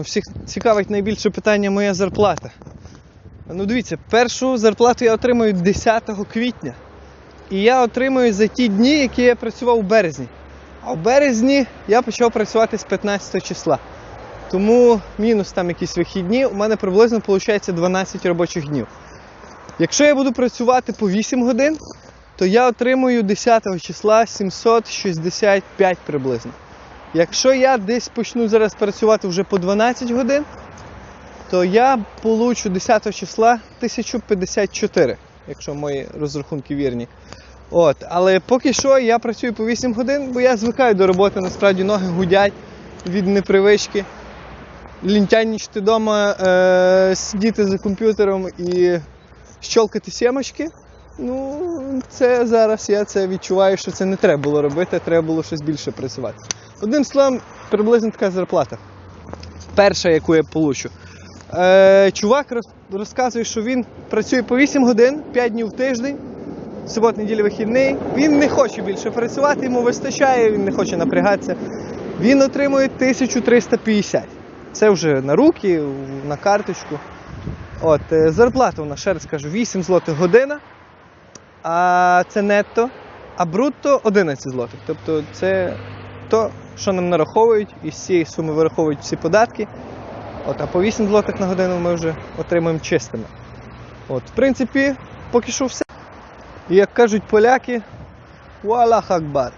Там всіх цікавить найбільше питання моя зарплата. Ну дивіться, першу зарплату я отримую 10 квітня. І я отримую за ті дні, які я працював у березні. А в березні я почав працювати з 15 числа. Тому мінус там якісь вихідні, у мене приблизно виходить 12 робочих днів. Якщо я буду працювати по 8 годин, то я отримую 10 числа 765 приблизно. Якщо я десь почну зараз працювати вже по 12 годин, то я получу 10 числа 1054, якщо мої розрахунки вірні. От, але поки що я працюю по 8 годин, бо я звикаю до роботи, насправді ноги гудять від непривички. Лінтянічити вдома, е, сидіти за комп'ютером і щолкати сімочки. Ну, це зараз я це відчуваю, що це не треба було робити, треба було щось більше працювати. Одним словом, приблизно така зарплата. Перша, яку я получу. Е, чувак роз- розказує, що він працює по 8 годин, 5 днів в тиждень, субот, неділі вихідний. Він не хоче більше працювати, йому вистачає, він не хоче напрягатися. Він отримує 1350. Це вже на руки, на карточку. От, е, зарплата у нас, ще раз кажу, 8 злотих година, а це нетто, а брутто 11 злотих. Тобто це то, що нам нараховують, і з цієї суми вираховують всі податки. От, а по 8 злотих на годину ми вже отримуємо чистими. От, в принципі, поки що все. І як кажуть поляки, вуаля Акбар.